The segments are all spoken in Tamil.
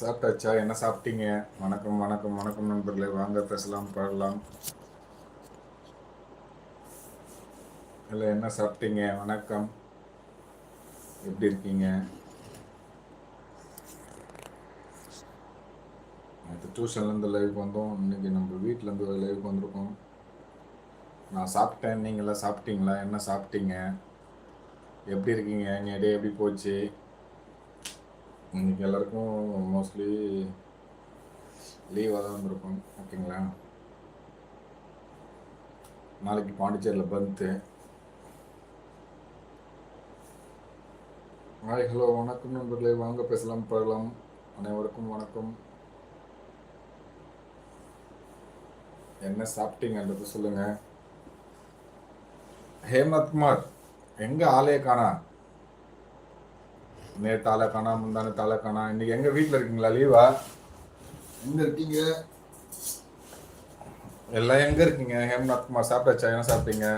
சாப்பிட்டாச்சா? என்ன சாப்பிட்டீங்க? வணக்கம் வணக்கம் வணக்கம் நண்பர்களே. வாங்க பேசலாம் பாடலாம். இல்லை என்ன சாப்பிட்டீங்க? வணக்கம். எப்படி இருக்கீங்க? நேற்று டியூஷன்லேருந்து லைவுக்கு வந்தோம். இன்னைக்கு நம்ம வீட்டிலேருந்து லைவுக்கு வந்திருக்கோம். நான் சாப்பிட்டேன். நீங்களாம் சாப்பிட்டீங்களா? என்ன சாப்பிட்டீங்க? எப்படி இருக்கீங்க? நீ டே எப்படி போச்சு? இன்னைக்கு எல்லாருக்கும் மோஸ்ட்லி லீவாக தான் வந்திருக்கோம் ஓகேங்களா நாளைக்கு பாண்டிச்சேரியில் பந்து ஹாய் ஹலோ வணக்கம் நண்பர்களே. வாங்க பேசலாம் பழகலாம். அனைவருக்கும் வணக்கம். என்ன சாப்பிட்டீங்கன்றது சொல்லுங்க. ஹேமந்த்குமார் குமார் எங்க ஆலய காணா? நேற்று ஆளை காணா முந்தானு தாளை காணா இன்னைக்கு எங்க வீட்டில் இருக்கீங்களா லீவா? எங்க இருக்கீங்க? எல்லாம் எங்க இருக்கீங்க? ஹேம்நாத் குமார் சாப்பிட்டாச்சா? என்ன சாப்பிட்டீங்க?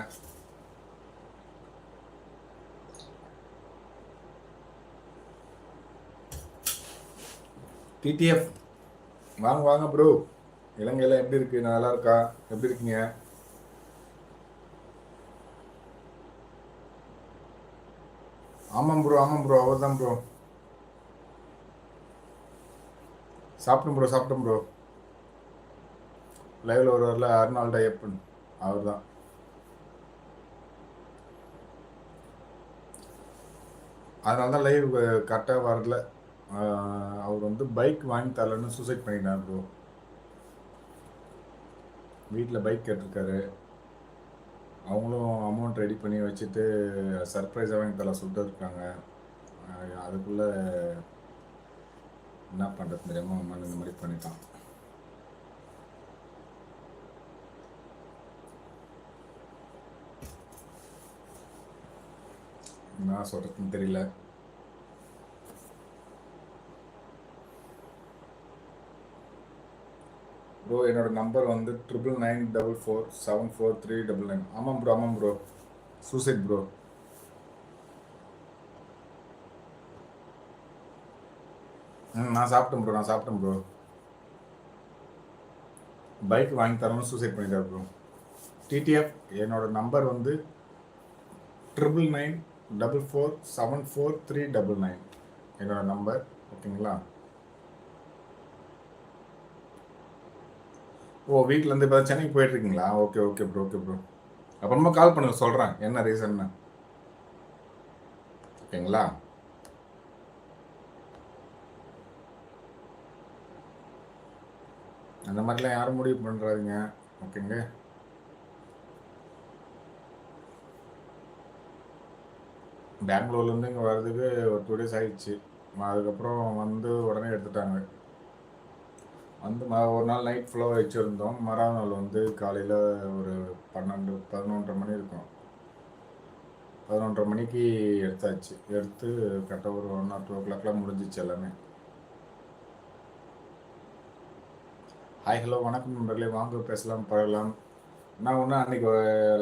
டிடிஎஃப் வாங்க வாங்க ப்ரோ இலங்கையில எப்படி இருக்கு? நல்லா இருக்கா? எப்படி இருக்கீங்க? ஆமாம் ப்ரோ ஆமாம் ப்ரோ அவர் தான் ப்ரோ சாப்பிடும் ப்ரோ சாப்பிட்டோம் ப்ரோ லைவில் ஒரு வரல அர்னால்டா எப்பன் அவர் தான் அதனால தான் லைவ் கரெக்டாக வரல அவர் வந்து பைக் வாங்கி தரலன்னு சூசைட் பண்ணிட்டார் ப்ரோ வீட்டில் பைக் கேட்டிருக்காரு. அவங்களும் அமௌண்ட் ரெடி பண்ணி வச்சுட்டு சர்ப்ரைஸாக அவங்க தலை சுட்டு இருக்காங்க. அதுக்குள்ளே என்ன பண்ணுறது தெரியாமல் அவன் இந்த மாதிரி பண்ணிட்டான் என்ன சொல்கிறதுன்னு தெரியல. ப்ரோ என்னோட நம்பர் வந்து triple nine double four seven four three double nine ஆமாம் ப்ரோ ஆமாம் ப்ரோ சூசைட் ப்ரோ ம் நான் சாப்பிட்டேன் ப்ரோ நான் சாப்பிட்டேன் ப்ரோ பைக் வாங்கி தரணும் சூசைட் பண்ணிட்டார் ப்ரோ டிடிஎஃப் என்னோட நம்பர் வந்து triple nine double four seven four three double nine என்னோட நம்பர் ஓகேங்களா ஓ வீட்டிலேருந்து இப்போ சென்னைக்கு போயிட்டு இருக்கீங்களா okay okay bro okay bro அப்புறமா கால் பண்ணுங்க சொல்கிறேன் என்ன ரீசன்னு ஓகேங்களா? அந்த மாதிரிலாம் யாரும் முடிவு பண்ணுறாதீங்க ஓகேங்க. பெங்களூர்லேருந்து இங்கே வர்றதுக்கு ஒரு டூ டேஸ் ஆயிடுச்சு. அதுக்கப்புறம் வந்து உடனே எடுத்துட்டாங்க. வந்து ம ஒரு நாள் நைட் ஃபுல்லாக வச்சுருந்தோம். மறுநாள் நாள் வந்து காலையில் ஒரு பன்னெண்டு பதினொன்றரை மணி இருக்கும். பதினொன்றரை மணிக்கு எடுத்தாச்சு. எடுத்து கரெக்டாக ஒரு ஒன் ஆர் டூ ஓ கிளாக்லாம் முடிஞ்சிச்சு எல்லாமே. ஹாய் ஹலோ வணக்கம் நண்பர்களே. வாங்க பேசலாம் பழகலாம். நான் ஒன்று அன்றைக்கி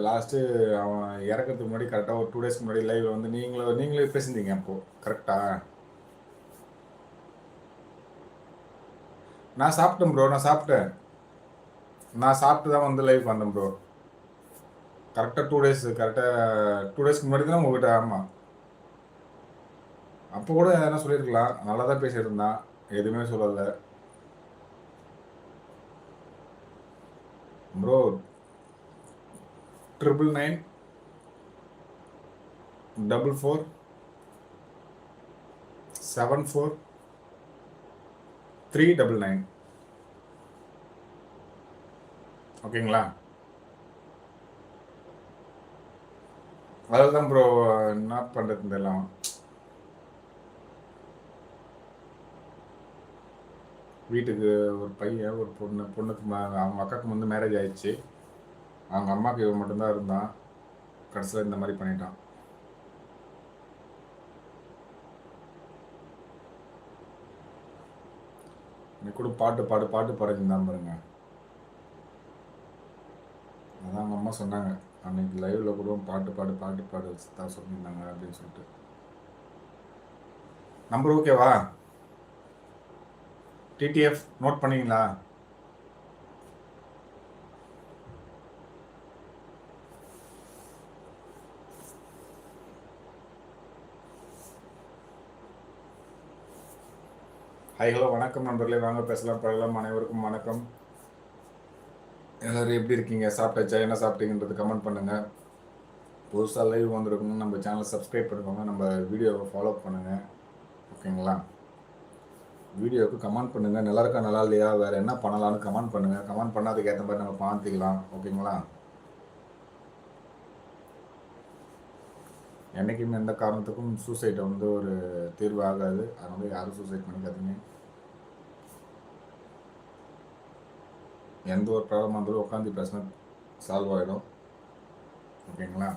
லாஸ்ட்டு அவன் இறக்கிறதுக்கு முன்னாடி கரெக்டாக ஒரு டூ டேஸ்க்கு முன்னாடி லைவில் வந்து நீங்களும் நீங்களே பேசியிருந்தீங்க அப்போது கரெக்டாக நான் சாப்பிட்டேன் ப்ரோ நான் சாப்பிட்டேன். நான் சாப்பிட்டு தான் வந்து லைவ் பண்ணேன் ப்ரோ கரெக்டாக டூ டேஸ் கரெக்டாக டூ டேஸ்க்கு முன்னாடி தான் உங்ககிட்ட ஆமாம் அப்போ கூட என்ன சொல்லியிருக்கலாம்? நல்லா தான் பேசியிருந்தான். எதுவுமே சொல்லலை. Bro triple nine double four seven four three double nine ஓகேங்களா? அதில் தான் ப்ரோ என்ன பண்ணுறது எல்லாம் வீட்டுக்கு ஒரு பையன் ஒரு பொண்ணு பொண்ணுக்கு அவங்க அக்காவுக்கு வந்து மேரேஜ் ஆயிடுச்சு. அவங்க அம்மாவுக்கு இவன் மட்டும்தான் இருந்தான். கடைசியில் இந்த மாதிரி பண்ணிட்டான். நீ கூட பாட்டு பாடு பாட்டு பாடிருந்தான் பாருங்க. அதான் அவங்க அம்மா சொன்னாங்க. அன்னைக்கு லைவ்ல கூட பாட்டு பாடு பாட்டு பாடு தான் சொல்லியிருந்தாங்க அப்படின்னு சொல்லிட்டு. நம்பர் ஓகேவா டிடிஎஃப் நோட் பண்ணீங்களா? ஹை ஹலோ வணக்கம் நண்பர்களே. வாங்க பேசலாம் பழகலாம் அனைவருக்கும் வணக்கம். எல்லோரும் எப்படி இருக்கீங்க? சாப்பிட்டாச்சா? என்ன சாப்பிட்டீங்கன்றது கமெண்ட் பண்ணுங்கள் புதுசாக லைவ் வந்திருக்கணும் நம்ம சேனலை சப்ஸ்கிரைப் பண்ணிக்கோங்க. நம்ம வீடியோவை ஃபாலோ பண்ணுங்கள் ஓகேங்களா? வீடியோவுக்கு கமெண்ட் பண்ணுங்கள் நல்லா இருக்கா? நல்லா இல்லையா? வேறு என்ன பண்ணலாம்னு கமெண்ட் பண்ணுங்கள் கமெண்ட் பண்ணாதுக்கு ஏற்ற மாதிரி நம்ம பார்த்துக்கலாம். ஓகேங்களா? என்றைக்குமே எந்த காரணத்துக்கும் சூசைட்டை வந்து ஒரு தீர்வு ஆகாது அதனால யாரும் சூசைட் பண்ணிக்காதீங்க. எந்த ஒரு ப்ராப்ளமாக இருந்தாலும் உட்காந்து பேசினா சால்வ் ஆகிடும் ஓகேங்களா?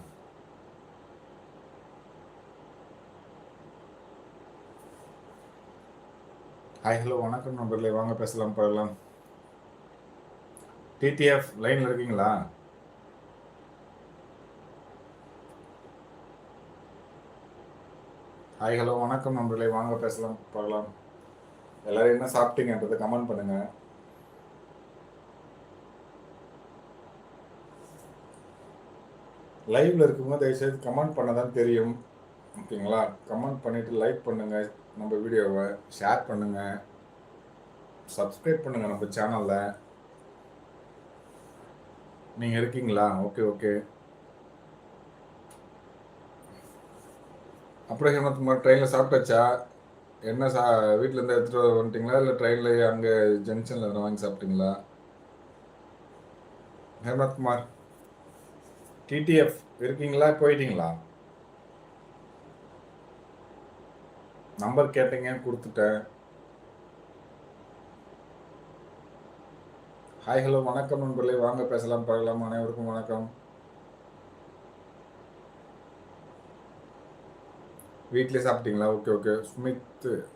ஹாய் ஹலோ வணக்கம் நண்பர்களே. வாங்க பேசலாம் பாடலாம். டிடிஎஃப் லைனில் இருக்கீங்களா? ஹாய் ஹலோ வணக்கம் நண்பர்களே. வாங்க பேசலாம் பழகலாம் எல்லோரும் என்ன சாப்பிட்டீங்கன்றதை கமெண்ட் பண்ணுங்கள் லைவ்ல இருக்கும்போது தயவுசெய்து கமெண்ட் பண்ண தான் தெரியும். ஓகேங்களா? கமெண்ட் பண்ணிட்டு லைக் பண்ணுங்க. நம்ம வீடியோவை ஷேர் பண்ணுங்க. சப்ஸ்கிரைப் பண்ணுங்க நம்ம சேனல்ல நீங்க இருக்கீங்களா? ஓகே ஓகே அப்புறம் ஹேமந்த்குமார் ட்ரெயினில் சாப்பிட்டாச்சா? என்ன சா வீட்டிலேருந்து எடுத்துகிட்டு வந்துட்டீங்களா? இல்லை ட்ரெயினில் அங்கே ஜங்ஷனில் வாங்கி சாப்பிட்டீங்களா? ஹேமந்த்குமார் டிடிஎஃப் இருக்கீங்களா? போயிட்டீங்களா? நம்பர் கேட்டீங்க கொடுத்துட்டேன். ஹாய் ஹலோ வணக்கம் நண்பர்களே. வாங்க பேசலாம் பழகலாம் அனைவருக்கும் வணக்கம். வீட்டிலே சாப்பிட்டீங்களா? Okay okay Smith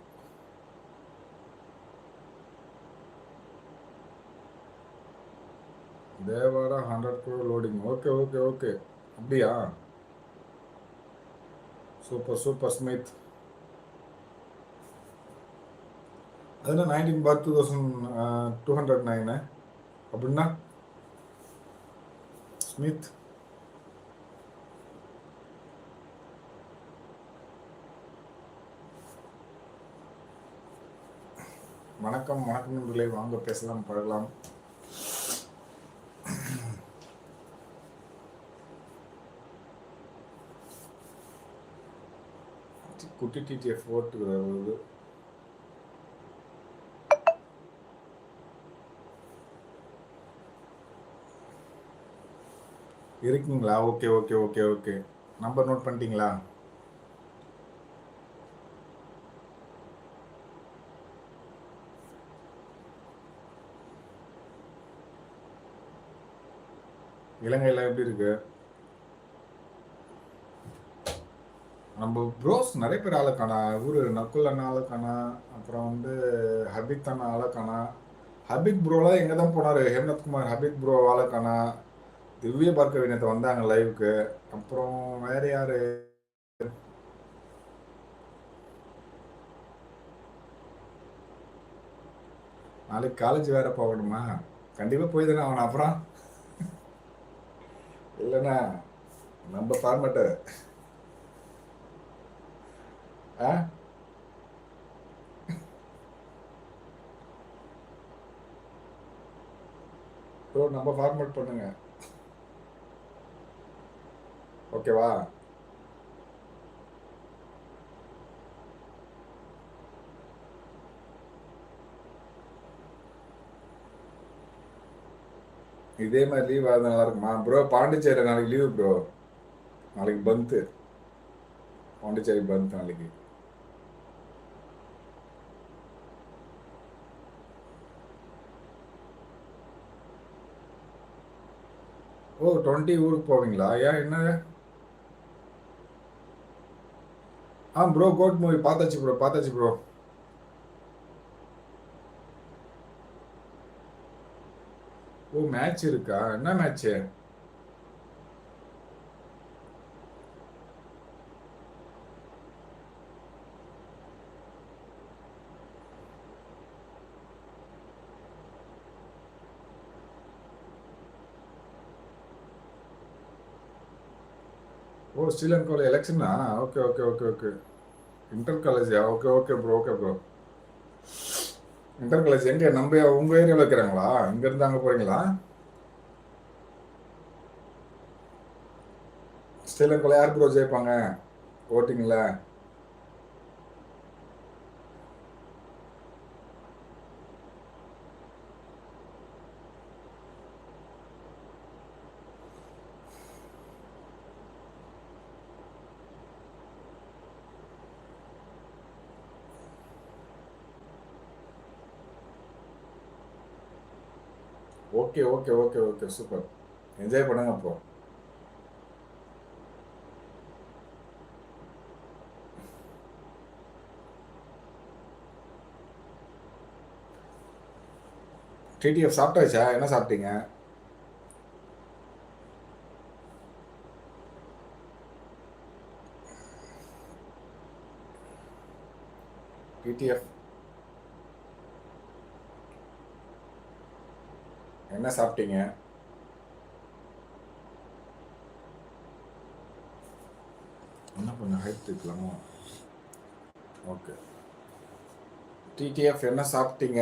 Devara hundred crore loading okay okay okay அப்படியா? சூப்பர் சூப்பர் ஸ்மித் அதுனா nineteen for two thousand two hundred nine அப்படின்னா ஸ்மித் வணக்கம் வணக்கம் நண்பர்களே. வாங்க பேசலாம் பழகலாம். குட்டி டிடிஎஃப் ஓட்டு வருது இருக்கீங்களா okay okay okay okay. Number note பண்ணிட்டீங்களா? இலங்கையில் எப்படி இருக்கு? நம்ம ப்ரோஸ் நிறைய பேர் ஆளுக்கானா ஊர் நக்குல் அண்ணா ஆளுக்கானா அப்புறம் வந்து ஹபித் அண்ணா ஆளுக்கானா ஹபித் ப்ரோலாம் எங்கே தான் போனார்? ஹேம்நாத் ஹபித் ப்ரோ ஆளுக்கானா திவ்ய பார்க்க வினத்தை வந்தாங்க லைவுக்கு அப்புறம் வேற யார்? நாளைக்கு காலேஜ் வேற போகணுமா? கண்டிப்பாக போய் தானே அவன் அப்புறம்? இல்லைண்ணா நம்ம ஃபார்மேட்டு ஆ ப்ரோ நம்ம ஃபார்மேட் பண்ணுங்க. ஓகேவா இதே மாதிரி லீவ் ஆகுது நல்லா இருக்குமா? ப்ரோ பாண்டிச்சேரி நாளைக்கு லீவு ப்ரோ நாளைக்கு பந்து பாண்டிச்சேரி பந்த் நாளைக்கு. ஓ டுவெண்ட்டி ஊருக்கு போவீங்களா? ஏன் என்ன ஆ ப்ரோ கோட் மூவி பார்த்தாச்சு ப்ரோ பார்த்தாச்சு ப்ரோ ஓ மேட்ச் இருக்கா? என்ன மேட்ச்சு ஓ ஸ்ரீலங்காவில் எலெக்ஷனா okay okay okay okay. Inter காலேஜா okay okay bro okay bro inter college எங்கே? நம்ம உங்கள் ஏரியாவில் இருக்கிறாங்களா இங்கேருந்து அங்கே போகிறீங்களா ஸ்ரீலங்காவில் யார் ப்ரோ ஜெயிப்பாங்க? ஓட்டிங்கில் okay okay okay okay super. Enjoy பண்ணுங்க அப்போ. டிடிஎஃப் சாப்பிட்டாச்சா? என்ன சாப்பிட்டீங்க? டிடிஎஃப் என்ன சாப்பிட்டீங்க? என்ன பண்ண ஹைட் ஓகே டிடிஎஃப் என்ன சாப்பிட்டீங்க?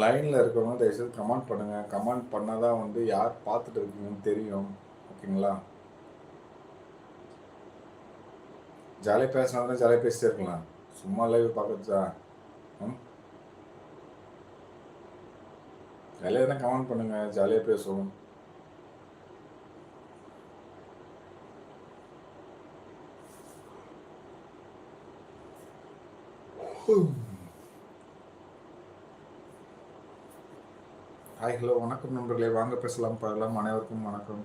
லைனில் இருக்கிறவங்க தயவுசெய்து கமெண்ட் பண்ணுங்கள் கமெண்ட் பண்ணால் தான் வந்து யார் பார்த்துட்டு இருக்கீங்கன்னு தெரியும். ஓகேங்களா ஜாலியாக பேசினா ஜாலியாக பேசிட்டே இருக்கலாம். சும்மா லைவ் பார்க்கறதா ம்? ஜாலியாக தான் கமெண்ட் பண்ணுங்கள் ஜாலியாக பேசுவோம். ஹாய் ஹலோ வணக்கம் நண்பர்களே. வாங்க பேசலாம் பரலாம் அனைவருக்கும் வணக்கம்.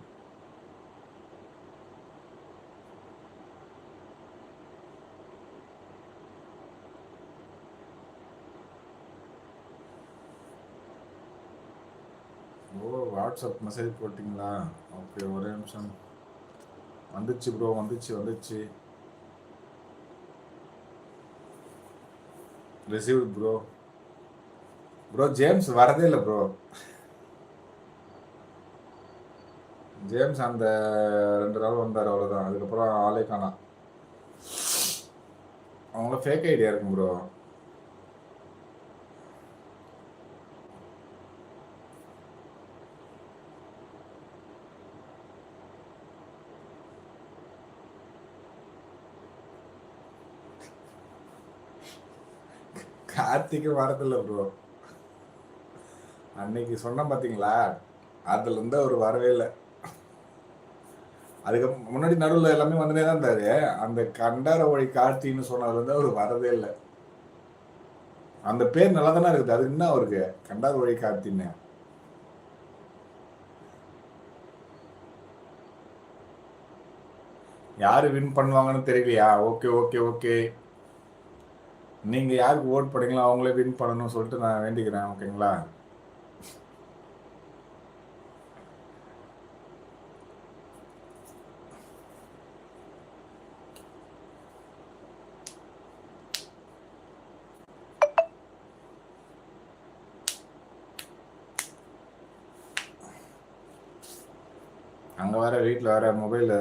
ஓ வாட்ஸ்அப் மெசேஜ் போட்டிங்களா? ஓகே ஒரே நிமிஷம். வந்துச்சு ப்ரோ வந்துச்சு வந்துச்சு. ரிசீவ் ப்ரோ ப்ரோ ஜேம்ஸ் வரதே இல்லை ப்ரோ ஜேம்ஸ் அந்த ரெண்டு நாள் வந்தார் அவ்வளோதான் அதுக்கப்புறம் ஆளே காணாம். அவங்கள ஃபேக் ஐடியா இருக்கும் ப்ரோ கார்த்திக்கு வரதில்லை ப்ரோ அன்னைக்கு சொன்ன பார்த்தீங்களா அதுல இருந்து அவர் வரவே இல்லை. அதுக்கு முன்னாடி நடுவில் எல்லாமே வந்துனே தான் இருந்தாரு. அந்த கண்டார வழி கார்த்தின்னு சொன்னதுலேருந்து அவர் வரதே இல்லை. அந்த பேர் நல்லா தானே இருக்குது. அது என்ன அவருக்கு? கண்டார வழி கார்த்தின்னு. யாரு வின் பண்ணுவாங்கன்னு தெரியலையா? Okay okay okay. நீங்கள் யாருக்கு ஓட் பண்ணீங்களோ அவங்களே வின் பண்ணணும்னு சொல்லிட்டு நான் வேண்டிக்கிறேன் ஓகேங்களா? அங்கே வர வீட்டில் வர மொபைல்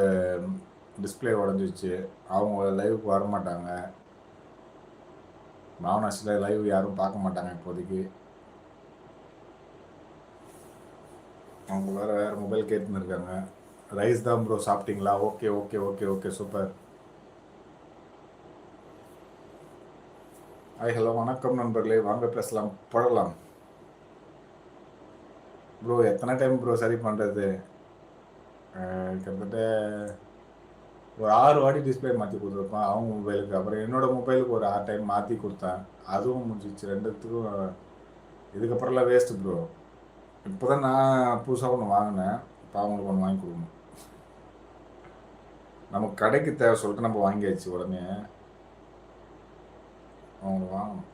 டிஸ்பிளே உடஞ்சிச்சு அவங்க லைவுக்கு வர மாட்டாங்க பாவனாசில் லைவ் யாரும் பார்க்க மாட்டாங்க இப்போதைக்கு. அவங்க வேறு வேறு மொபைல் கேட்டுன்னு இருக்காங்க. ரைஸ் தான் ப்ரோ சாப்பிட்டீங்களா? Okay okay okay okay super hi hello வணக்கம் நண்பர்களே. வாங்க பேசலாம் போடலாம். ப்ரோ எத்தனை டைம் ப்ரோ சரி பண்ணுறது கிட்டத்தட்ட ஒரு ஆறு வாட்டி டிஸ்பிளே மாற்றி கொடுத்துருப்பேன் அவங்க மொபைலுக்கு அப்புறம் என்னோட மொபைலுக்கு ஒரு ஆறு டைம் மாற்றி கொடுத்தேன். அதுவும் முடிஞ்சிச்சு. ரெண்டுத்துக்கும் இதுக்கப்புறம்லாம் வேஸ்ட்டு ப்ரோ இப்போ தான் நான் புதுசாக ஒன்று வாங்கினேன். இப்போ அவங்களுக்கு ஒன்று வாங்கி கொடுக்கணும். நமக்கு கடைக்கு தேவை சொல்லிட்டு நம்ம வாங்கியாச்சு உடனே. அவங்க வாங்கணும்.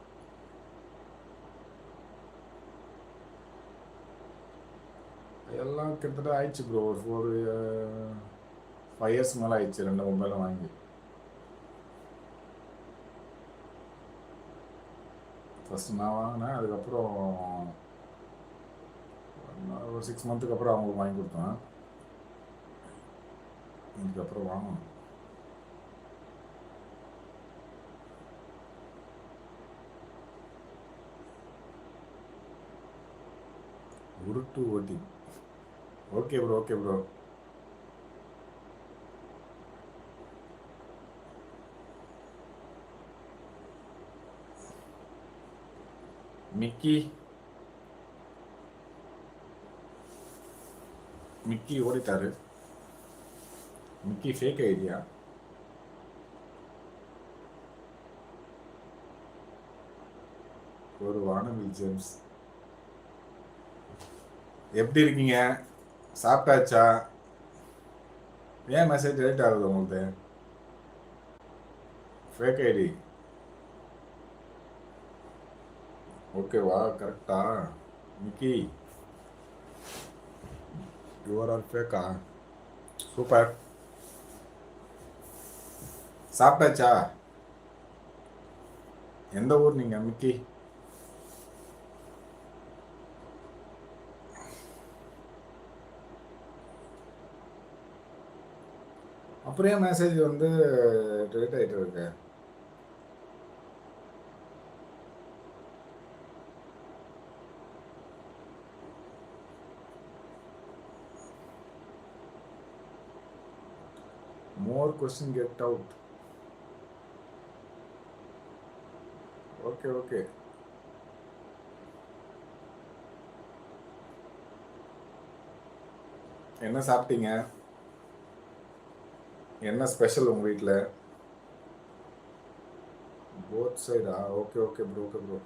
எல்லாம் கிட்டத்தட்ட ஆயிடுச்சு ப்ரோ ஒரு ஃபோர் ஃபைவ் இயர்ஸ் மேலே ஆயிடுச்சு ரெண்டு மொபைலும் வாங்கி. ஃபஸ்ட் நான் வாங்கினேன் அதுக்கப்புறம் ஒரு சிக்ஸ் மந்த்துக்கு அப்புறம் அவங்களுக்கு வாங்கி கொடுத்தேன். இதுக்கப்புறம் வாங்கணும். உருட்டு ஓட்டி. Okay bro okay bro Mickey Mickey ஓடிட்டாரு. Mickey fake idea ஒரு வானவில் ஜேம்ஸ். எப்படி இருக்கீங்க? சாப்பிட்டாச்சா? ஏன் மெசேஜ் லேட் ஆகுது உங்களுக்கு ஃபேக் ஐடி ஓகேவா கரெக்டா மிக்கி யுவர் ஆர் ஃபேக்கா சூப்பர் சாப்பிட்டாச்சா? எந்த ஊர் நீங்கள் மிக்கி அப்புறம் மெசேஜ் வந்து ரிலேட் ஆகிட்டு இருக்கு? More question get out okay okay என்ன சாப்பிட்டீங்க? என்ன ஸ்பெஷல் உங்கள் வீட்டில் போத் சைடா okay okay bro okay bro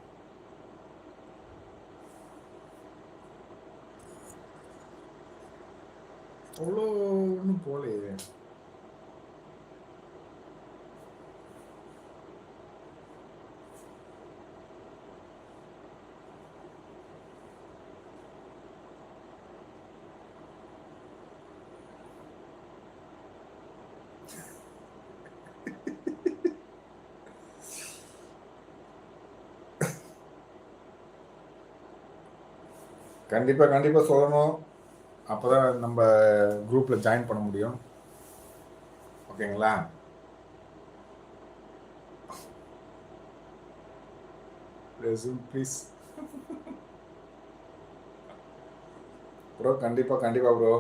அவ்வளோ ஒன்றும் போகலையே கண்டிப்பாக கண்டிப்பாக சொல்லணும். அப்போ தான் நம்ம குரூப்பில் ஜாயின் பண்ண முடியும். ஓகேங்களா? ப்ளீஸ் ப்ரோ கண்டிப்பாக கண்டிப்பாக ப்ரோ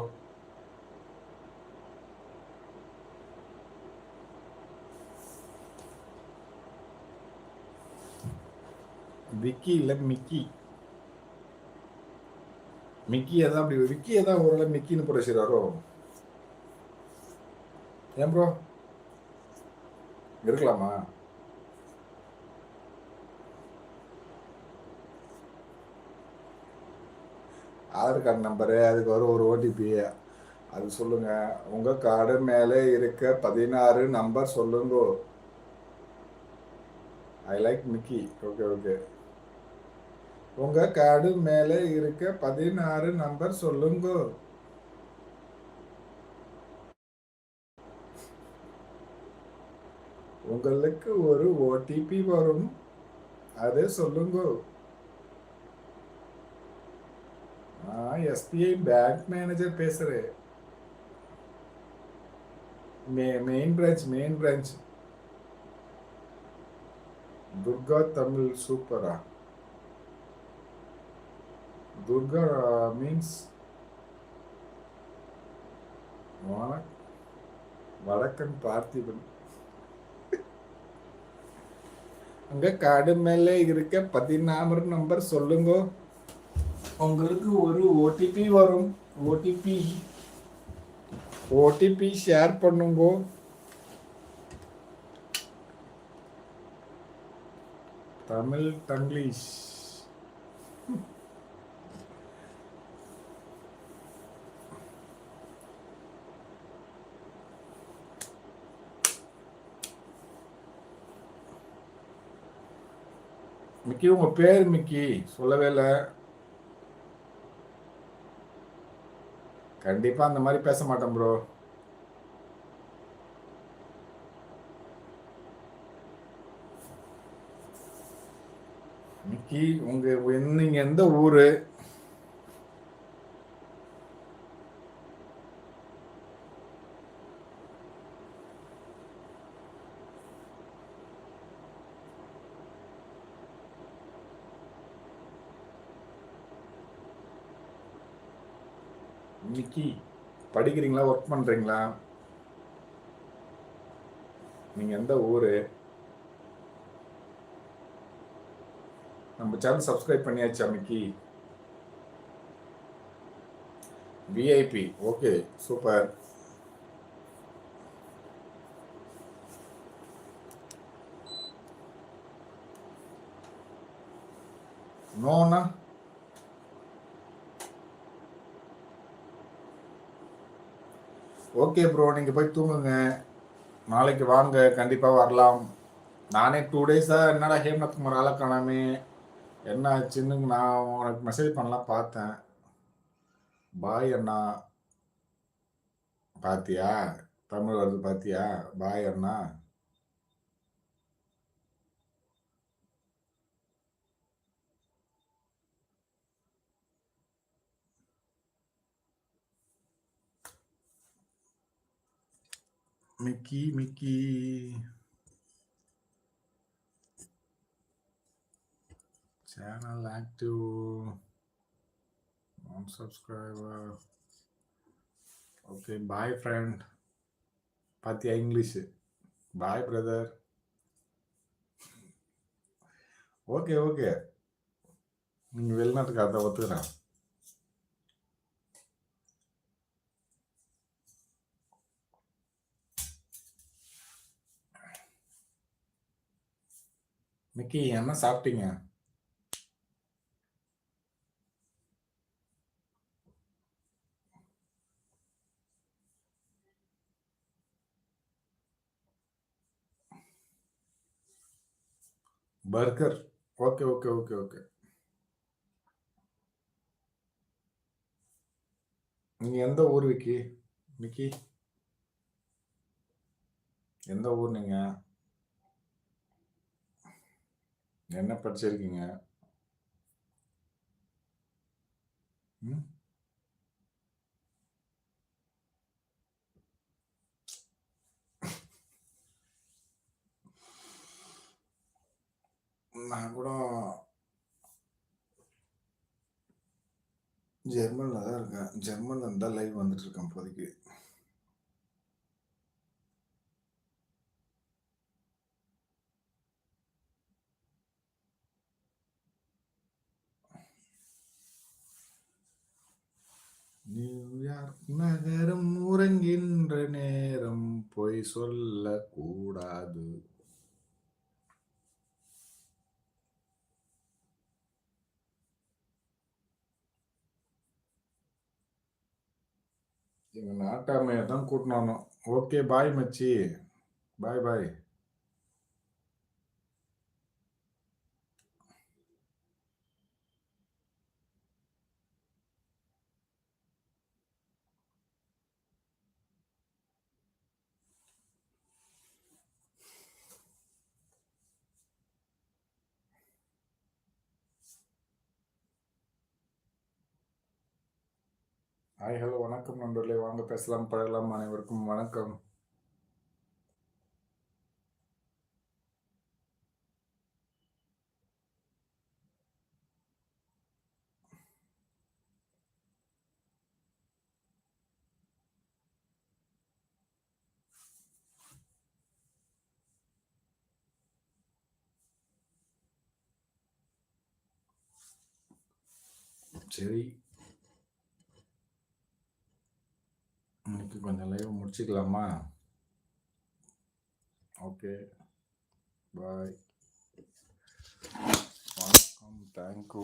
விக்கி இல்லை மிக்கி? மிக்கியை தான் அப்படி விக்கியை தான் ஓரளவு மிக்கின்னு போட செய்கிறாரோ ஏன் ப்ரோ இருக்கலாமா? ஆதார் கார்டு நம்பரு அதுக்கு வரும் ஒரு ஓடிபி அது சொல்லுங்க. உங்க கார்டு மேலே இருக்க பதினாறு நம்பர் சொல்லுங்க. I like Mickey okay okay உங்க கார்டு மேலே இருக்க பதினாறு நம்பர் சொல்லுங்க. உங்களுக்கு ஒரு ஓடிபி வரும். அதை சொல்லுங்க. நான் எஸ்பிஐ பேங்க் மேனேஜர் பேசுறேன். மே main branch main branch Durga Tamil சூப்பரா. Durga uh, means Vadakkan Parthiban. அங்க காடு மேலே இருக்க பதினாறு நம்பர் சொல்லுங்க. உங்களுக்கு ஒரு ஓடிபி வரும். ஓடிபி ஓடிபி ஷேர் பண்ணுங்க. தமிழ் தங்கிலீஷ். மிக்கி உங்க பேர் மிக்கி. சொல்லவே இல்லை. கண்டிப்பா அந்த மாதிரி பேச மாட்டேன் ப்ரோ மிக்கி உங்க நீங்க எந்த ஊரு இன்னைக்கு படிக்கிறீங்களா? ஒர்க் பண்ணுறீங்களா நீங்கள் எந்த ஊர்? நம்ம சேனல் சப்ஸ்கிரைப் பண்ணியாச்சு மிக்கி விஐபி ஓகே சூப்பர் நோனா ஓகே ப்ரோ நீங்கள் போய் தூங்குங்க. நாளைக்கு வாங்க. கண்டிப்பாக வரலாம். நானே டூ டேஸாக என்னடா ஹேம்நாத் குமார் ஆளை காணாமே? என்ன ஆச்சுன்னு நான் உனக்கு மெசேஜ் பண்ணலாம் பார்த்தேன். பாய் அண்ணா. பாத்தியா தமிழ் வருது பாத்தியா பாய் அண்ணா. Mickey Mickey channel active non subscriber okay bye friend பாத்தியா English bye brother okay okay நீங்கள் வெளிநாட்டுக்கு அதை ஒத்துக்கிறேன். மிக்கி என்ன சாப்பிட்டீங்க? Burger. Okay okay okay okay. நீங்க எந்த ஊர் விக்கி? மிக்கி எந்த ஊர் நீங்க? என்ன படிச்சிருக்கீங்க? ம்? நான் கூட ஜெர்மனில் தான் இருக்கேன். ஜெர்மனில் இருந்தால் லைவ் வந்துட்டு இருக்கேன் இப்போதைக்கு. நகரம் உறங்கின்ற நேரம் பொய் சொல்லக்கூடாது. எங்க நாட்டாமையை தான் கூட்டினானோ ஓகே பாய் மச்சி. பாய் பாய். ஹாய் ஹலோ வணக்கம் நண்பர்களே. வாங்க பேசலாம் பழகலாம் அனைவருக்கும் வணக்கம். சரி. ஓகே கொஞ்சம் லைவ் முடிச்சுக்கலாமா? ஓகே பாய் வணக்கம். தேங்க்யூ